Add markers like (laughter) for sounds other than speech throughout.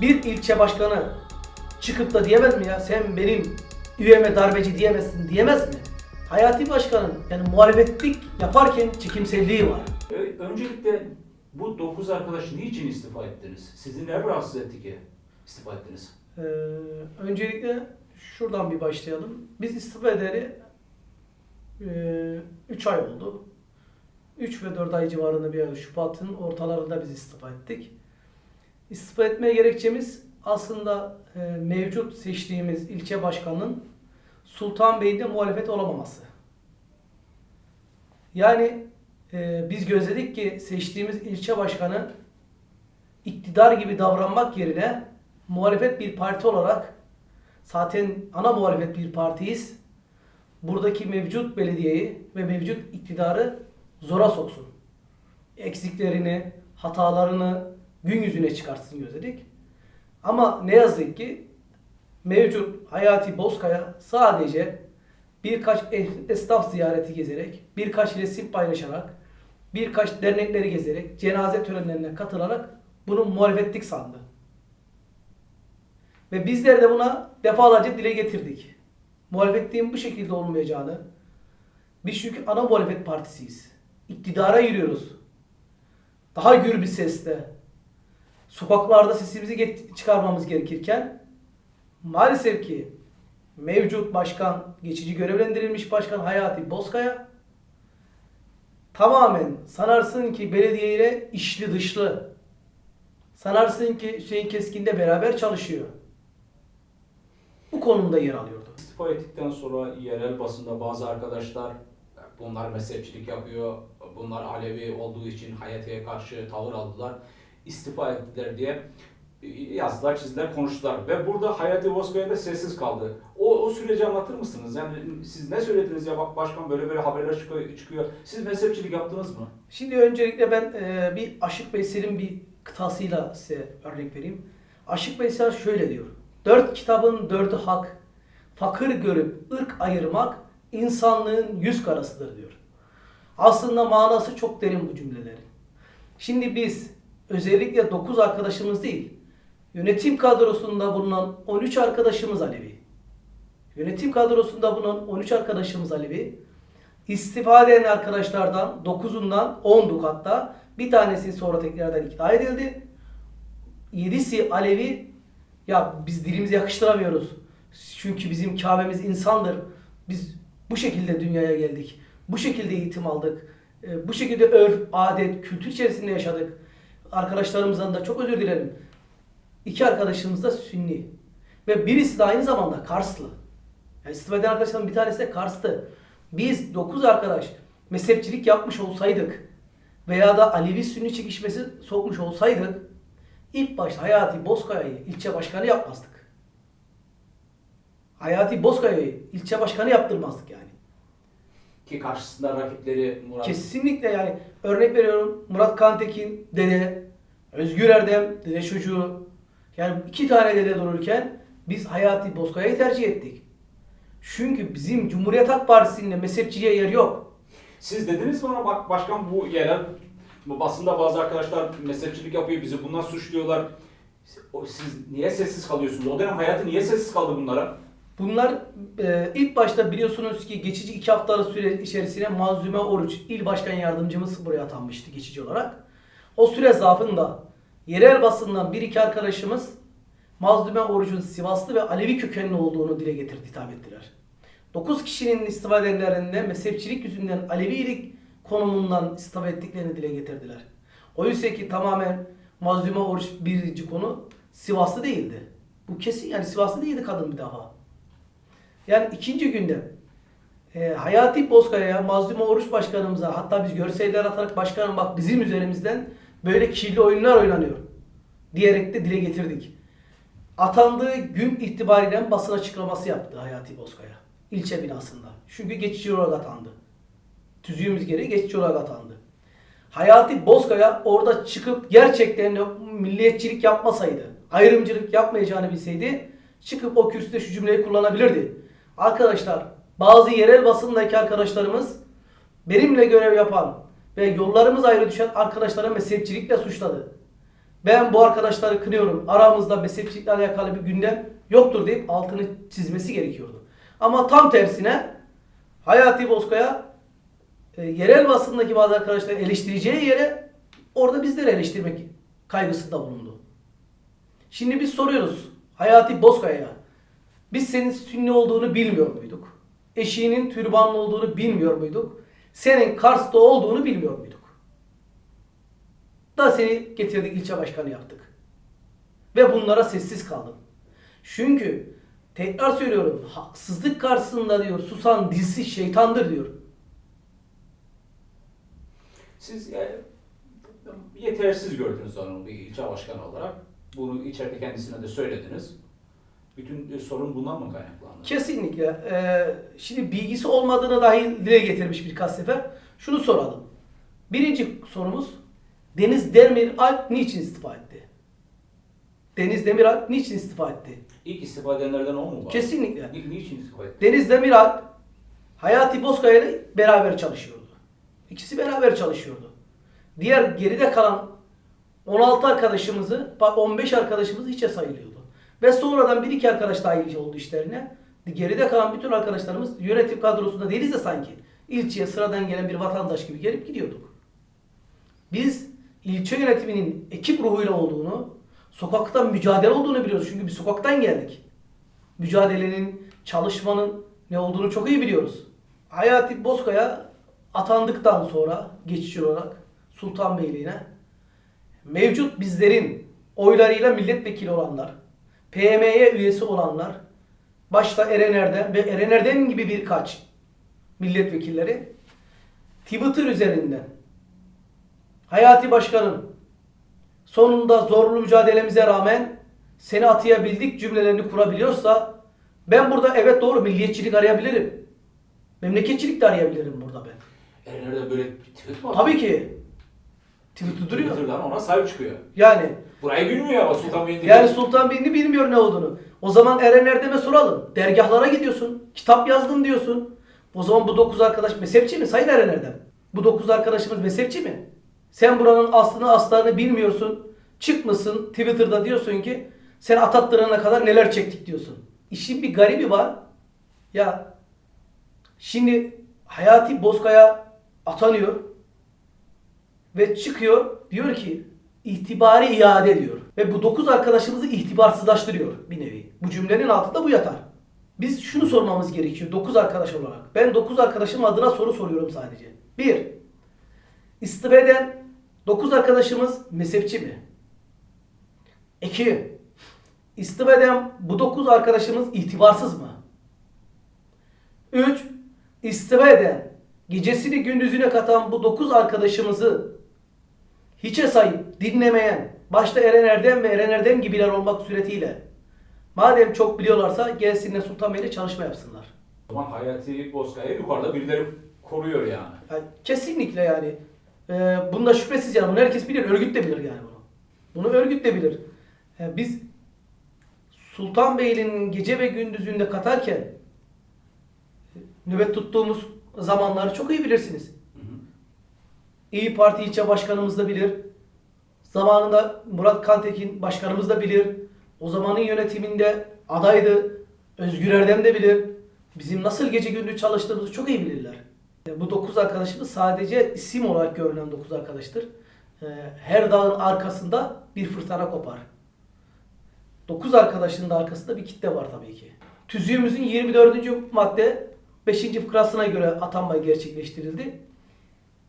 Bir ilçe başkanı çıkıp da diyemez mi ya sen benim üyeme darbeci diyemezsin diyemez mi? Hayati başkanın yani muhalefetlik yaparken çekimselliği var. Öncelikle bu 9 arkadaş niçin istifa ettiniz? Sizi ne rahatsız etti ki istifa ettiniz? Ee, öncelikle şuradan bir başlayalım. Biz istifa ederi 3 ay oldu. 3 ve 4 ay civarında bir ay. Şubat'ın ortalarında biz istifa ettik. İstifa etmeye gerekçemiz aslında e, mevcut seçtiğimiz ilçe başkanının Sultan Bey'de muhalefet olamaması. Yani e, biz gözledik ki seçtiğimiz ilçe başkanı iktidar gibi davranmak yerine muhalefet bir parti olarak zaten ana muhalefet bir partiyiz. Buradaki mevcut belediyeyi ve mevcut iktidarı zora soksun. Eksiklerini, hatalarını gün yüzüne çıkartsın gözledik. Ama ne yazık ki mevcut Hayati Bozkaya sadece birkaç es- esnaf ziyareti gezerek, birkaç resim paylaşarak, birkaç dernekleri gezerek, cenaze törenlerine katılarak bunu muhalefetlik sandı. Ve bizler de buna defalarca dile getirdik. Muhalefetliğin bu şekilde olmayacağını, biz çünkü ana muhalefet partisiyiz. İktidara yürüyoruz. Daha gür bir sesle, sokaklarda sesimizi çıkarmamız gerekirken maalesef ki mevcut başkan, geçici görevlendirilmiş başkan Hayati Bozkaya tamamen sanarsın ki belediye ile işli dışlı. Sanarsın ki Hüseyin Keskin'le beraber çalışıyor. Bu konumda yer alıyordu. İstifa ettikten sonra yerel basında bazı arkadaşlar bunlar mezhepçilik yapıyor, bunlar Alevi olduğu için Hayati'ye karşı tavır aldılar, istifa ettiler diye yazdılar, çizdiler, konuştular. Ve burada Hayati Bozkaya da sessiz kaldı. O, o süreci anlatır mısınız? Yani siz ne söylediniz ya bak başkan böyle böyle haberler çıkıyor, çıkıyor. Siz mezhepçilik yaptınız mı? Şimdi öncelikle ben e, bir Aşık Veysel'in bir kıtasıyla size örnek vereyim. Aşık Veysel şöyle diyor. Dört kitabın dördü hak, fakir görüp ırk ayırmak insanlığın yüz karasıdır diyor. Aslında manası çok derin bu cümlelerin. Şimdi biz özellikle 9 arkadaşımız değil, yönetim kadrosunda bulunan 13 arkadaşımız Alevi. Yönetim kadrosunda bulunan 13 arkadaşımız Alevi. İstifa eden arkadaşlardan 9'undan 10'duk hatta. Bir tanesi sonra tekrardan ikna edildi. 7'si Alevi. Ya biz dilimizi yakıştıramıyoruz. Çünkü bizim Kabe'miz insandır. Biz bu şekilde dünyaya geldik. Bu şekilde eğitim aldık. Bu şekilde örf, adet, kültür içerisinde yaşadık. Arkadaşlarımızdan da çok özür dilerim. İki arkadaşımız da Sünni. Ve birisi de aynı zamanda Karslı. Yani istifa eden arkadaşlarım bir tanesi de Kars'tı. Biz 9 arkadaş mezhepçilik yapmış olsaydık veya da Alevi Sünni çekişmesi sokmuş olsaydık ilk başta Hayati Bozkaya'yı ilçe başkanı yapmazdık. Hayati Bozkaya'yı ilçe başkanı yaptırmazdık yani. Ki karşısında rakipleri Murat Kesinlikle yani örnek veriyorum Murat Kantekin dede, Özgür Erdem dede çocuğu. Yani iki tane dede dururken biz Hayati Bozkaya'yı tercih ettik. Çünkü bizim Cumhuriyet Halk Partisi'nin mezhepçiliğe yer yok. Siz dediniz mi ona bak başkan bu yerel bu basında bazı arkadaşlar mezhepçilik yapıyor bizi bundan suçluyorlar. Siz niye sessiz kalıyorsunuz? O dönem hayatı niye sessiz kaldı bunlara? Bunlar e, ilk başta biliyorsunuz ki geçici iki haftalık süre içerisine Mazlume Oruç il başkan yardımcımız buraya atanmıştı geçici olarak. O süre zarfında yerel basından bir iki arkadaşımız Mazlume Oruç'un Sivaslı ve Alevi kökenli olduğunu dile getirdi, hitap ettiler. 9 kişinin istifa edenlerinde mezhepçilik yüzünden Alevilik konumundan istifa ettiklerini dile getirdiler. Oysa ki tamamen Mazlume Oruç birinci konu Sivaslı değildi. Bu kesin yani Sivaslı değildi kadın bir daha. Yani ikinci günde e, Hayati Bozkaya'ya, Mazlum Oruç Başkanımıza hatta biz görseller atarak başkanım bak bizim üzerimizden böyle kirli oyunlar oynanıyor diyerek de dile getirdik. Atandığı gün itibariyle basın açıklaması yaptı Hayati Bozkaya ilçe binasında. Çünkü geçici olarak atandı. Tüzüğümüz gereği geçici olarak atandı. Hayati Bozkaya orada çıkıp gerçekten milliyetçilik yapmasaydı, ayrımcılık yapmayacağını bilseydi çıkıp o kürsüde şu cümleyi kullanabilirdi. Arkadaşlar bazı yerel basındaki arkadaşlarımız benimle görev yapan ve yollarımız ayrı düşen arkadaşlara mezhepçilikle suçladı. Ben bu arkadaşları kınıyorum. Aramızda mezhepçilikle alakalı bir gündem yoktur deyip altını çizmesi gerekiyordu. Ama tam tersine Hayati Bozkaya e, yerel basındaki bazı arkadaşları eleştireceği yere orada bizleri eleştirmek kaygısında bulundu. Şimdi biz soruyoruz Hayati Bozkaya'ya. Biz senin sünni olduğunu bilmiyor muyduk? Eşiğinin türbanlı olduğunu bilmiyor muyduk? Senin Kars'ta olduğunu bilmiyor muyduk? Da seni getirdik ilçe başkanı yaptık. Ve bunlara sessiz kaldın. Çünkü tekrar söylüyorum haksızlık karşısında diyor susan dilsiz şeytandır diyor. Siz yani, yetersiz gördünüz onu bir ilçe başkanı olarak. Bunu içeride kendisine de söylediniz. Bütün e, sorun bundan mı kaynaklandı? Kesinlikle. Ee, şimdi bilgisi olmadığını dahi dile getirmiş birkaç sefer. Şunu soralım. Birinci sorumuz Deniz Demir Alp niçin istifa etti? Deniz Demiralp niçin istifa etti? İlk istifa edenlerden o mu var? Kesinlikle. Ni- Niçin istifa etti? Deniz Demiralp Hayati Bozkaya ile beraber çalışıyordu. İkisi beraber çalışıyordu. Diğer geride kalan 16 arkadaşımızı, bak 15 arkadaşımız hiçe sayılıyordu. Ve sonradan bir iki arkadaş dahil oldu işlerine. Geride kalan bütün arkadaşlarımız yönetim kadrosunda değiliz de sanki. İlçeye sıradan gelen bir vatandaş gibi gelip gidiyorduk. Biz ilçe yönetiminin ekip ruhuyla olduğunu, sokakta mücadele olduğunu biliyoruz. Çünkü biz sokaktan geldik. Mücadelenin, çalışmanın ne olduğunu çok iyi biliyoruz. Hayati Bozkaya atandıktan sonra geçici olarak Sultanbeyliğine mevcut bizlerin oylarıyla milletvekili olanlar, PM'ye üyesi olanlar, başta Eren Erdem ve Eren Erdem gibi birkaç milletvekilleri Twitter üzerinden Hayati Başkanım sonunda zorlu mücadelemize rağmen seni atayabildik cümlelerini kurabiliyorsa ben burada evet doğru milliyetçilik arayabilirim. Memleketçilik de arayabilirim burada ben. Erenler'de böyle bir tweet var. Tabii ki. Twitter duruyor. Twitter'dan ona sahip çıkıyor. Yani Burayı bilmiyor ama Sultanbeyli'de. yani Sultanbeyli bilmiyor ne olduğunu. O zaman Eren Erdem'e soralım. Dergahlara gidiyorsun. Kitap yazdım diyorsun. O zaman bu dokuz arkadaş mezhepçi mi? Sayın Eren Erdem. Bu dokuz arkadaşımız mezhepçi mi? Sen buranın aslını aslarını bilmiyorsun. Çıkmışsın Twitter'da diyorsun ki sen atattırana kadar neler çektik diyorsun. İşin bir garibi var. Ya şimdi Hayati Bozkaya atanıyor ve çıkıyor diyor ki itibari iade diyor. Ve bu dokuz arkadaşımızı itibarsızlaştırıyor bir nevi. Bu cümlenin altında bu yatar. Biz şunu sormamız gerekiyor dokuz arkadaş olarak. Ben dokuz arkadaşım adına soru soruyorum sadece. Bir, istifa eden dokuz arkadaşımız mezhepçi mi? İki, istifa eden bu dokuz arkadaşımız itibarsız mı? Üç, istifa eden, gecesini gündüzüne katan bu dokuz arkadaşımızı hiçe sayıp dinlemeyen, başta Eren Erdem ve Eren Erdem gibiler olmak suretiyle madem çok biliyorlarsa gelsinler Sultanbeyli'de çalışma yapsınlar. O zaman Hayati Bozkaya yukarıda birileri koruyor yani. Yani kesinlikle yani. Ee, bunda şüphesiz yani bunu herkes bilir. Örgüt de bilir yani bunu. Bunu örgüt de bilir. Ee, biz Sultanbeyli'nin gece ve gündüzünde katarken nöbet tuttuğumuz zamanları çok iyi bilirsiniz. Hı hı. İyi Parti ilçe başkanımız da bilir. Zamanında Murat Kantekin başkanımız da bilir. O zamanın yönetiminde adaydı. Özgür Erdem de bilir. Bizim nasıl gece gündüz çalıştığımızı çok iyi bilirler. E, Bu dokuz arkadaşımız sadece isim olarak görünen dokuz arkadaştır. E, Her dağın arkasında bir fırtına kopar. Dokuz arkadaşın da arkasında bir kitle var tabii ki. Tüzüğümüzün 24. madde 5. fıkrasına göre atanma gerçekleştirildi.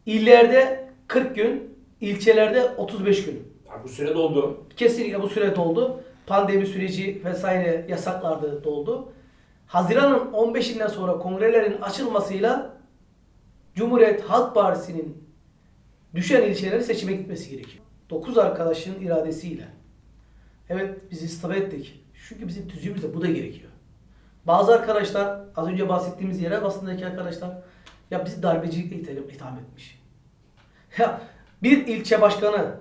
İllerde 40 gün, ilçelerde 35 gün. Ya bu süre doldu. Kesinlikle bu süre doldu. Pandemi süreci vesaire yasaklarda doldu. Haziran'ın 15'inden sonra kongrelerin açılmasıyla Cumhuriyet Halk Partisi'nin düşen ilçeleri seçime gitmesi gerekiyor. 9 arkadaşın iradesiyle. Evet biz istifa ettik. Çünkü bizim tüzüğümüzde bu da gerekiyor. Bazı arkadaşlar az önce bahsettiğimiz yerel basındaki arkadaşlar ya bizi darbecilikle itham, itham etmiş. (laughs) Ya bir ilçe başkanı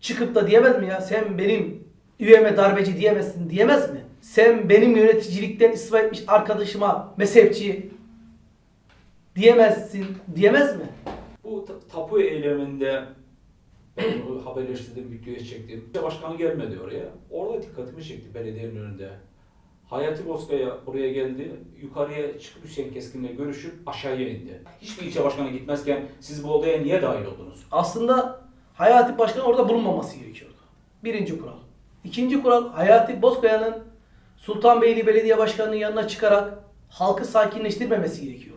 çıkıp da diyemez mi ya sen benim üyeme darbeci diyemezsin diyemez mi? Sen benim yöneticilikten istifa etmiş arkadaşıma mezhepçi diyemezsin diyemez mi? Bu ta- tapu eyleminde haberleştirdim, videoya çektim. İlçe başkanı gelmedi oraya. Orada dikkatimi çekti belediyenin önünde. Hayati Bozkaya oraya geldi. Yukarıya çıkıp Hüseyin Keskin'le görüşüp aşağıya indi. Hiçbir ilçe başkanı gitmezken siz bu odaya niye dahil oldunuz? Aslında Hayati Başkan orada bulunmaması gerekiyordu. Birinci kural. İkinci kural Hayati Bozkaya'nın Sultanbeyli Belediye Başkanı'nın yanına çıkarak halkı sakinleştirmemesi gerekiyordu.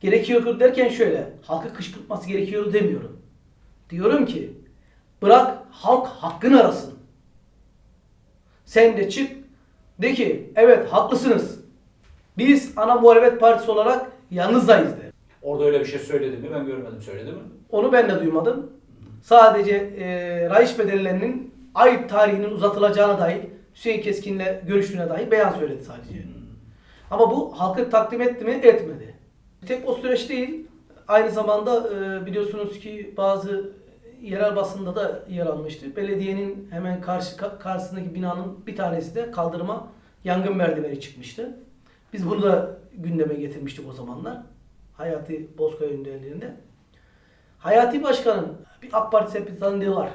Gerekiyordu derken şöyle, halkı kışkırtması gerekiyordu demiyorum. Diyorum ki bırak halk hakkını arasın. Sen de çık de ki evet haklısınız. Biz ana muhalefet partisi olarak yanınızdayız de. Orada öyle bir şey söyledi mi? Ben görmedim. Söyledi mi? Onu ben de duymadım. Sadece e, Rayiç bedellerinin ayıp tarihinin uzatılacağına dair Hüseyin Keskin'le görüştüğüne dair beyan söyledi sadece. Ama bu halkı takdim etti mi? Etmedi. Bir tek o süreç değil. Aynı zamanda e, biliyorsunuz ki bazı yerel basında da yer almıştı. Belediyenin hemen karşı ka- karşısındaki binanın bir tanesi de kaldırıma yangın merdiveni çıkmıştı. Biz bunu da gündeme getirmiştik o zamanlar. Hayati Bozkaya önderliğinde. Hayati Başkan'ın bir AK Parti sempatizanlığı var.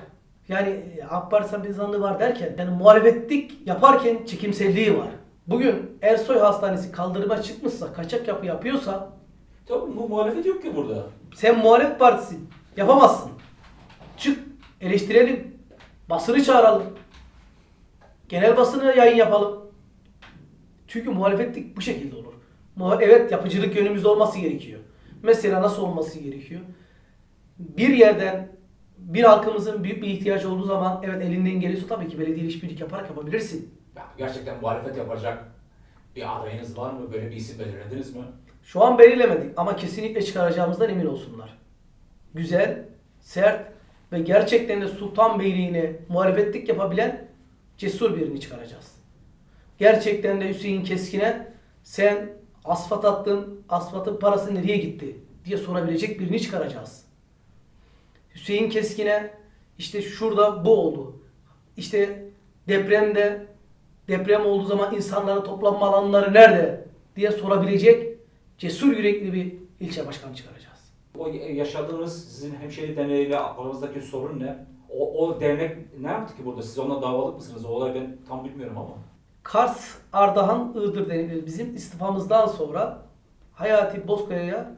Yani e, AK Parti sempatizanlığı var derken yani muhalefetlik yaparken çekimselliği var. Bugün Ersoy Hastanesi kaldırıma çıkmışsa, kaçak yapı yapıyorsa Tabii bu muhalefet yok ki burada. sen muhalefet partisin. Yapamazsın. Çık eleştirelim. Basını çağıralım. Genel basını yayın yapalım. Çünkü muhalefetlik bu şekilde olur. Evet yapıcılık yönümüzde olması gerekiyor. Mesela nasıl olması gerekiyor? Bir yerden bir halkımızın büyük bir ihtiyacı olduğu zaman evet elinden geliyorsa tabii ki belediye işbirlik yaparak yapabilirsin. Ya gerçekten muhalefet yapacak bir adayınız var mı? Böyle bir isim belirlediniz mi? Şu an belirlemedik ama kesinlikle çıkaracağımızdan emin olsunlar. Güzel, sert ve gerçekten de Sultanbeyliğine muhalefetlik yapabilen cesur birini çıkaracağız. Gerçekten de Hüseyin Keskin'e sen asfalt attın, asfaltın parası nereye gitti diye sorabilecek birini çıkaracağız. Hüseyin Keskin'e işte şurada bu oldu. İşte depremde deprem olduğu zaman insanların toplanma alanları nerede diye sorabilecek cesur yürekli bir ilçe başkanı çıkaracağız. O yaşadığınız sizin hemşeri derneğiyle aranızdaki sorun ne? O, o dernek ne yaptı ki burada? Siz onunla davalık mısınız? O olay ben tam bilmiyorum ama. Kars, Ardahan, Iğdır denilir. Bizim istifamızdan sonra Hayati Bozkaya'ya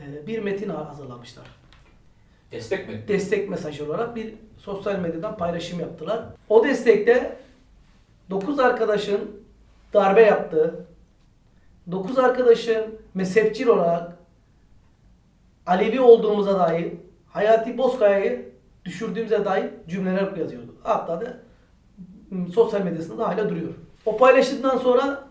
e, bir metin hazırlamışlar. Destek mi? Destek mesajı olarak bir sosyal medyadan paylaşım yaptılar. O destekte 9 arkadaşın darbe yaptığı, 9 arkadaşın mezhepçil olarak Alevi olduğumuza dair Hayati Bozkaya'yı düşürdüğümüze dair cümleler yazıyordu. Hatta da m, sosyal medyasında da hala duruyor. O paylaşımdan sonra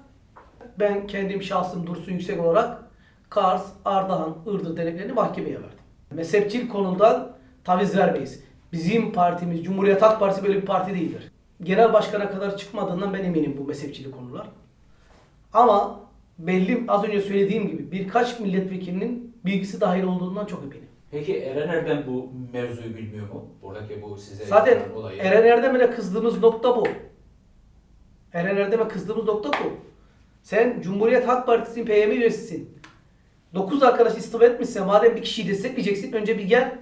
ben kendim şahsım Dursun Yüksek olarak Kars, Ardahan, Iğdır deneklerini mahkemeye verdim. Mezhepçil konudan taviz vermeyiz. Bizim partimiz, Cumhuriyet Halk Partisi böyle bir parti değildir. Genel başkana kadar çıkmadığından ben eminim bu mezhepçili konular. Ama belli az önce söylediğim gibi birkaç milletvekilinin bilgisi dahil olduğundan çok eminim. Peki Eren Erdem bu mevzuyu bilmiyor mu? Buradaki bu size Zaten yapılan olayı. Eren Erdem'e kızdığımız nokta bu. Eren Erdem'e kızdığımız nokta bu. Sen Cumhuriyet Halk Partisi'nin PYM üyesisin. 9 arkadaş istifa etmişse madem bir kişiyi destekleyeceksin önce bir gel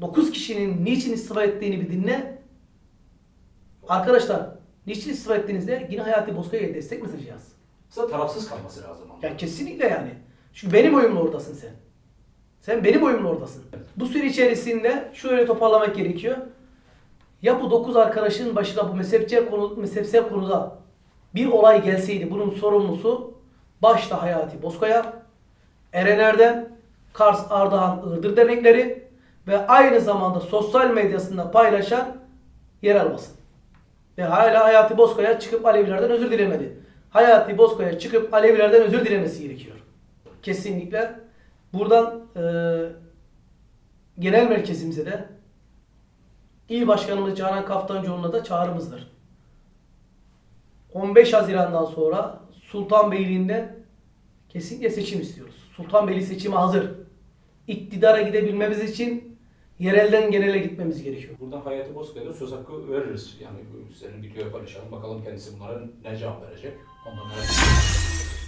9 kişinin niçin istifa ettiğini bir dinle. Arkadaşlar niçin istifa ettiğinizde yine Hayati Bozkaya'ya destek mesajı yaz. Aslında tarafsız kalması lazım ama. Ya kesinlikle yani. Çünkü benim oyumla oradasın sen. Sen benim oyumla oradasın. Bu süre içerisinde şöyle toparlamak gerekiyor. Ya bu 9 arkadaşın başına bu mezhepsel, konu, mezhepsel konuda bir olay gelseydi bunun sorumlusu başta Hayati Bozkaya, Eren Erdem, Kars Ardahan Iğdır dernekleri ve aynı zamanda sosyal medyasında paylaşan yerel basın. Ve hala Hayati Bozkaya çıkıp Alevilerden özür dilemedi. Hayati Bozkaya çıkıp Alevilerden özür dilemesi gerekiyor. Kesinlikle. Buradan e, genel merkezimize de İl Başkanımız Canan Kaftancıoğlu'na da çağrımızdır. 15 Haziran'dan sonra Sultanbeyli'nde kesinlikle seçim istiyoruz. Sultanbeyli seçimi hazır. İktidara gidebilmemiz için yerelden genele gitmemiz gerekiyor. Buradan Hayati Bozkaya'da söz hakkı veririz. Yani bu senin videoya paylaşalım. Bakalım kendisi bunlara ne cevap verecek. Ondan merak ediyorum.